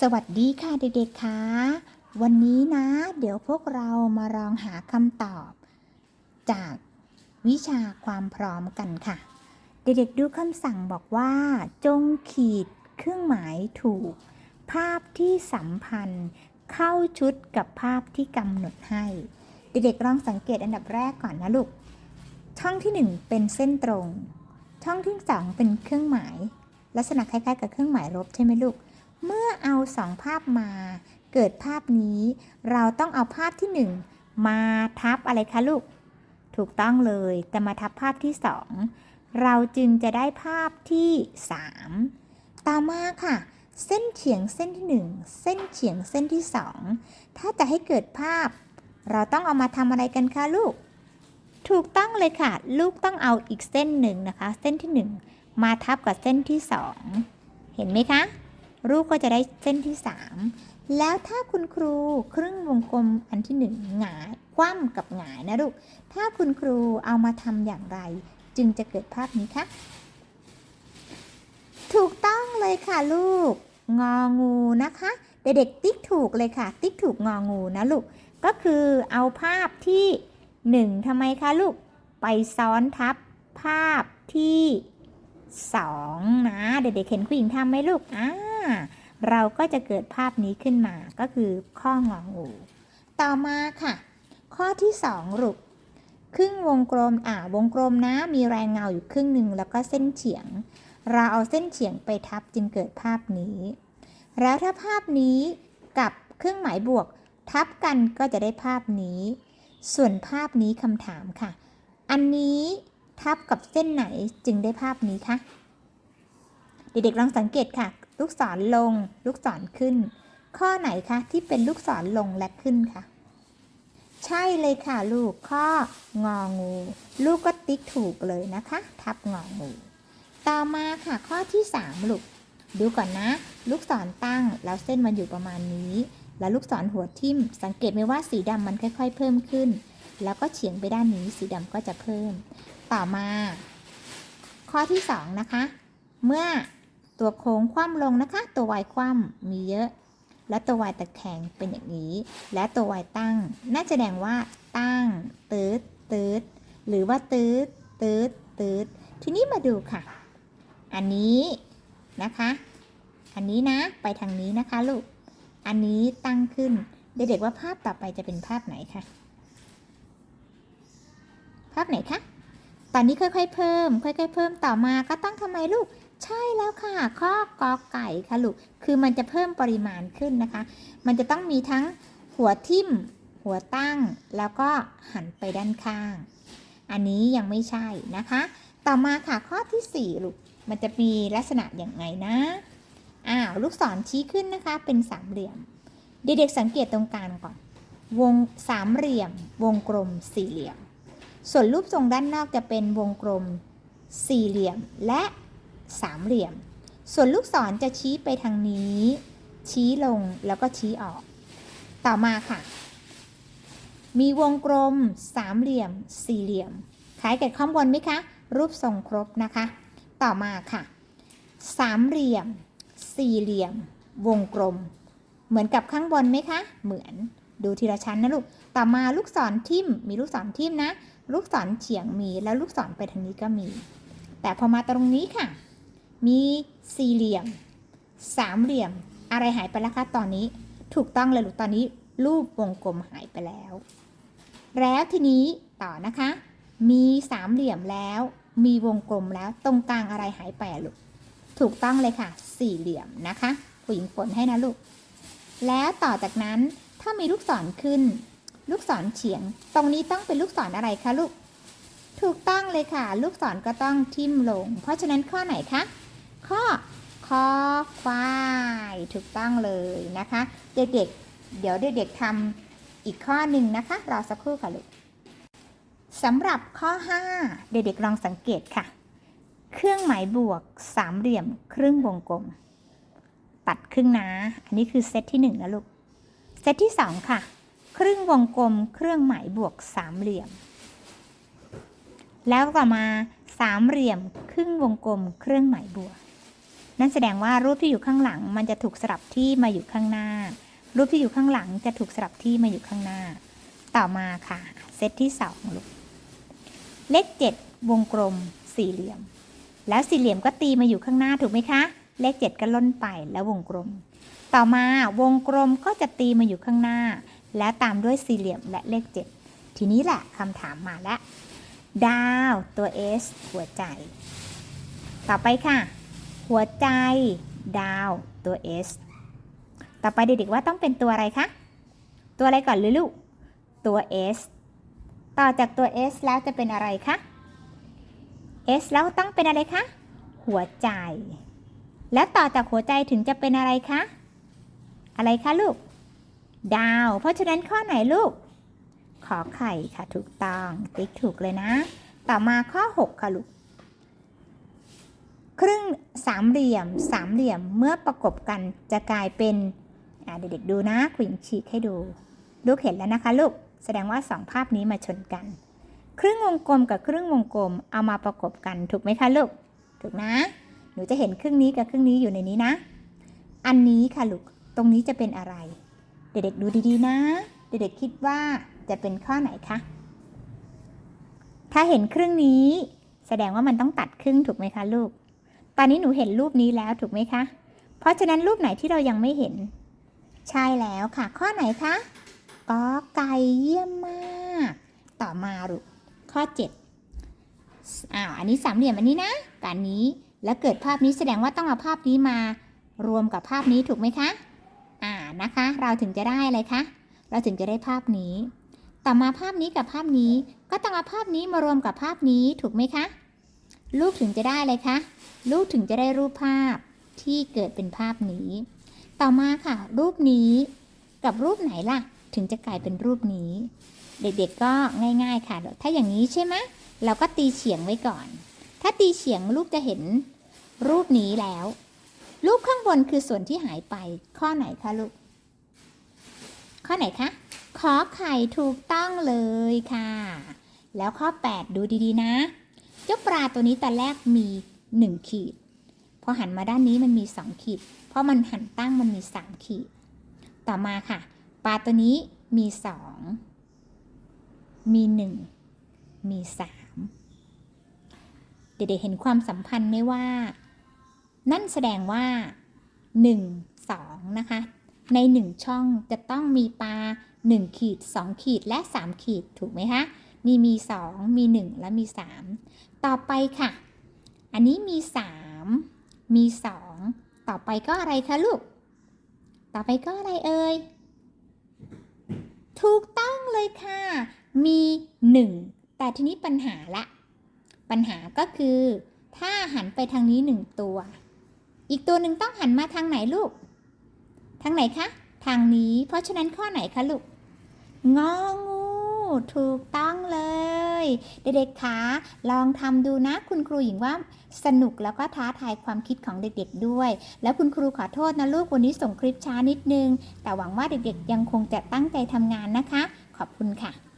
สวัสดีค่ะเด็กๆค่ะวันนี้นะ เดี๋ยวพวกเรามาลองหาคำตอบ จากวิชาความพร้อมกันค่ะ เด็กๆดูคำสั่งบอกว่า จงขีดเครื่องหมายถูก ภาพที่สัมพันธ์ เข้าชุดกับภาพที่กำหนดให้ เด็กๆลองสังเกตอันดับแรกก่อนนะลูก ช่องที่หนึ่งเป็นเส้นตรง ช่องที่สองเป็นเครื่องหมาย ลักษณะคล้ายๆ กับเครื่องหมายลบใช่ไหมลูก เมื่อเอาสองภาพมา เกิดภาพนี้ เราต้องเอาภาพที่หนึ่งมาทับอะไรคะลูก ถูกต้องเลย แต่มาทับภาพที่สองเราจึงจะได้ภาพที่สามต่อมาค่ะ เส้นเฉียงเส้นที่หนึ่งเส้นเฉียงเส้นที่สองถ้าจะให้เกิดภาพ เราต้องเอามาทำอะไรกันคะลูก ถูกต้องเลยค่ะ ลูกต้องเอาอีกเส้นหนึ่งนะคะ เส้นที่หนึ่งมาทับกับเส้นที่สองเห็นไหมคะ รูปก็จะได้เส้นที่ 3 แล้วถ้าคุณครูครึ่งวงกลมอันที่1หงายคว่ำกับหงายนะลูก ถ้าคุณครูเอามาทำอย่างไร จึงจะเกิดภาพนี้คะถูกต้องเลยค่ะลูก งองูนะคะเด็กๆติ๊กถูกเลยค่ะ ติ๊กถูกงองูนะลูก ก็คือเอาภาพที่1ทำไมคะลูก ไปซ้อนทับภาพที่2นะ เด็กๆเห็นผู้หญิงทำไหมลูกอ่า เราก็จะเกิดภาพนี้ขึ้นมาก็คือข้ององู ต่อมาค่ะ ข้อที่2ลูกครึ่งวงกลมอ่าวงกลมนะมีแรงเงาอยู่ครึ่งหนึ่งแล้วก็เส้นเฉียง เราเอาเส้นเฉียงไปทับจึงเกิดภาพนี้ แล้วถ้าภาพนี้กับเครื่องหมายบวก ทับกันก็จะได้ภาพนี้ ส่วนภาพนี้คำถามค่ะ อันนี้ทับกับเส้นไหนจึงได้ภาพนี้คะเด็กๆลองสังเกตค่ะ ลูกศรลง ลูกศรขึ้น ข้อไหนคะที่เป็นลูกศรลงและขึ้นคะใช่เลยค่ะลูกข้ององู ลูกก็ติ๊กถูกเลยนะคะ ทับงองู ต่อมาค่ะข้อที่3ลูกดูก่อนนะ ลูกศรตั้งแล้วเส้นมันอยู่ประมาณนี้ แล้วลูกศรหัวทิ่ม สังเกตไหมว่าสีดำมันค่อย ๆ เพิ่มขึ้น แล้วก็เฉียงไปด้านนี้สีดำก็จะเพิ่ม ต่อมา ข้อที่2นะคะ เมื่อ ตัวโค้งคว่ำลงนะคะ ตัววายคว่ำมีเยอะ และตัววายตะแคงเป็นอย่างนี้ และตัววายตั้ง น่าจะแสดงว่า ตั้ง ตืดตืดหรือว่าตืดตืดตืดทีนี้มาดูค่ะ อันนี้นะคะ อันนี้นะ ไปทางนี้นะคะลูก อันนี้ตั้งขึ้น เด็กๆว่าภาพต่อไปจะเป็นภาพไหนคะ ภาพไหนคะ ตอนนี้ค่อยๆเพิ่ม ค่อยๆเพิ่มต่อมาก็ตั้งทำไมลูก ใช่แล้วค่ะข้อกอไก่ค่ะลูกคือมันจะเพิ่มปริมาณขึ้นนะคะ มันจะต้องมีทั้งหัวทิ่ม หัวตั้ง แล้วก็หันไปด้านข้าง อันนี้ยังไม่ใช่นะคะ ต่อมาค่ะข้อที่4ลูกมันจะมีลักษณะอย่างไงนะอ้าวลูกศรชี้ขึ้นนะคะ เป็นสามเหลี่ยม เด็กๆสังเกตตรงกลางก่อนวงสามเหลี่ยม วงกลมสี่เหลี่ยม ส่วนรูปทรงด้านนอกจะเป็นวงกลมสี่เหลี่ยมและ สามเหลี่ยม ส่วนลูกศรจะชี้ไปทางนี้ ชี้ลงแล้วก็ชี้ออก ต่อมาค่ะ มีวงกลมสามเหลี่ยม สี่เหลี่ยมคล้ายกับข้างบนไหมคะ รูปทรงครบนะคะ ต่อมาค่ะ สามเหลี่ยม สี่เหลี่ยม วงกลม เหมือนกับข้างบนไหมคะ เหมือนดูทีละชั้นนะลูก ต่อมาลูกศรทิ่ม มีลูกศรทิ่มนะ ลูกศรเฉียงมี แล้วลูกศรไปทางนี้ก็มี แต่พอมาตรงนี้ค่ะ มีสี่เหลี่ยม สามเหลี่ยม อะไรหายไปแล้วคะตอนนี้ ถูกต้องเลยลูกตอนนี้รูปวงกลมหายไปแล้ว แล้วทีนี้ต่อนะคะ มีสามเหลี่ยมแล้ว มีวงกลมแล้ว ตรงกลางอะไรหายไปลูก ถูกต้องเลยค่ะ สี่เหลี่ยมนะคะผู้หญิงฝนให้นะลูก แล้วต่อจากนั้นถ้ามีลูกศรขึ้น ลูกศรเฉียง ตรงนี้ต้องเป็นลูกศรอะไรคะลูก ถูกต้องเลยค่ะ ลูกศรก็ต้องทิ่มลง เพราะฉะนั้นข้อไหนคะ ข้อคอควายถูกต้องเลยนะคะ เด็กๆ เดี๋ยวเด็กๆทำอีกข้อหนึ่งนะคะรอสักครู่ค่ะลูกสำหรับข้อ 5 เด็กๆลองสังเกตค่ะ เครื่องหมายบวกสามเหลี่ยมครึ่งวงกลม ตัดครึ่งนะ อันนี้คือเซตที่1นะลูก เซตที่ 2 ค่ะ ครึ่งวงกลม เครื่องหมายบวกสามเหลี่ยม แล้วต่อมาสามเหลี่ยมครึ่งวงกลม เครื่องหมายบวก นั่นแสดงว่ารูปที่อยู่ข้างหลัง มันจะถูกสลับที่มาอยู่ข้างหน้า รูปที่อยู่ข้างหลังจะถูกสลับที่มาอยู่ข้างหน้า ต่อมาค่ะ เซตที่สองลูกเลขเจ็ดวงกลมสี่เหลี่ยม แล้วสี่เหลี่ยมก็ตีมาอยู่ข้างหน้าถูกไหมคะ เลขเจ็ดก็ล่นไปแล้ววงกลม ต่อมาวงกลมก็จะตีมาอยู่ข้างหน้า แล้วตามด้วยสี่เหลี่ยมและเลขเจ็ดทีนี้แหละคำถามมาแล้วดาวตัว S หัวใจ ต่อไปค่ะ หัวใจดาวตัว S ต่อไปเด็กๆว่าต้องเป็นตัวอะไรคะ ตัวอะไรก่อนลูกตัว S ต่อจากตัว S แล้วจะเป็นอะไรคะ S แล้วต้องเป็นอะไรคะ หัวใจ แล้วต่อจากหัวใจถึงจะเป็นอะไรคะ อะไรคะลูก ดาว เพราะฉะนั้นข้อไหนลูก ขอไข่ค่ะถูกต้อง ติ๊กถูกเลยนะ ต่อมาข้อ 6 ค่ะลูก ครึ่งสามเหลี่ยมสามเหลี่ยมเมื่อประกบกันจะกลายเป็นเด็กๆดูนะขวิงฉีกให้ดู ลูกเห็นแล้วนะคะลูกแสดงว่าสองภาพนี้มาชนกัน ครึ่งวงกลมกับครึ่งวงกลมเอามาประกบกันถูกไหมคะลูกถูกนะ หนูจะเห็นครึ่งนี้กับครึ่งนี้อยู่ในนี้นะ อันนี้ค่ะลูกตรงนี้จะเป็นอะไร เด็กๆดูดีๆนะ เด็กๆคิดว่าจะเป็นข้อไหนคะถ้าเห็นครึ่งนี้ แสดงว่ามันต้องตัดครึ่งถูกไหมคะลูก ตอนนี้หนูเห็นรูปนี้แล้วถูกไหมคะ เพราะฉะนั้นรูปไหนที่เรายังไม่เห็น ใช่แล้วค่ะ ข้อไหนคะกอไก่เยี่ยมมาก ต่อมาลูกข้อ7อ้าวอันนี้สามเหลี่ยมอันนี้นะการนี้แล้วเกิดภาพนี้แสดงว่าต้องเอาภาพนี้มารวมกับภาพนี้ถูกไหมคะ อ่านะคะ เราถึงจะได้อะไรคะ เราถึงจะได้ภาพนี้ ต่อมาภาพนี้กับภาพนี้ ก็ต้องเอาภาพนี้มารวมกับภาพนี้ถูกไหมคะ ลูกถึงจะได้อะไรคะ ลูกถึงจะได้รูปภาพที่เกิดเป็นภาพนี้ ต่อมาค่ะ รูปนี้กับรูปไหนล่ะ ถึงจะกลายเป็นรูปนี้ เด็กๆก็ง่าย ๆค่ะ ถ้าอย่างนี้ใช่ไหมเราก็ตีเฉียงไว้ก่อน ถ้าตีเฉียงลูกจะเห็นรูปนี้แล้ว รูปข้างบนคือส่วนที่หายไป ข้อไหนคะลูก ข้อไหนคะ ขอไข่ถูกต้องเลยค่ะ แล้วข้อ 8 ดูดีๆนะ เจ้าปลาตัวนี้แตอนแรกมี 1 ขีด พอหันมาด้านนี้มันมี 2 ขีด เพราะมันหันตั้งมันมี 3 ขีด ต่อมาค่ะ ปลาตัวนี้มี 2 มี 1 มี 3 เด็กๆเห็นความสัมพันธ์ไหมว่า นั่นแสดงว่า 1 2 นะคะ ใน 1 ช่องจะต้องมีปลา 1 ขีด 2 ขีดและ 3 ขีดถูกไหมคะนี่มี 2 มี 1 และมี 3 ต่อไปค่ะ อันนี้มี 3 มี 2 ต่อไปก็อะไรคะลูก ต่อไปก็อะไรเอ่ย ถูกต้องเลยค่ะ มี 1 แต่ทีนี้ปัญหาละ ปัญหาก็คือ ถ้าหันไปทางนี้ 1 ตัว อีกตัวหนึ่งต้องหันมาทางไหนลูก ทางไหนคะ ทางนี้ เพราะฉะนั้นข้อไหนคะลูก งองู ถูกต้อง เด็กๆคะลองทำดูนะคุณครูหญิงว่าสนุกแล้วก็ท้าทายความคิดของเด็กๆด้วย แล้วคุณครูขอโทษนะลูกวันนี้ส่งคลิปช้านิดนึง แต่หวังว่าเด็กๆยังคงจะตั้งใจทำงานนะคะ ขอบคุณค่ะ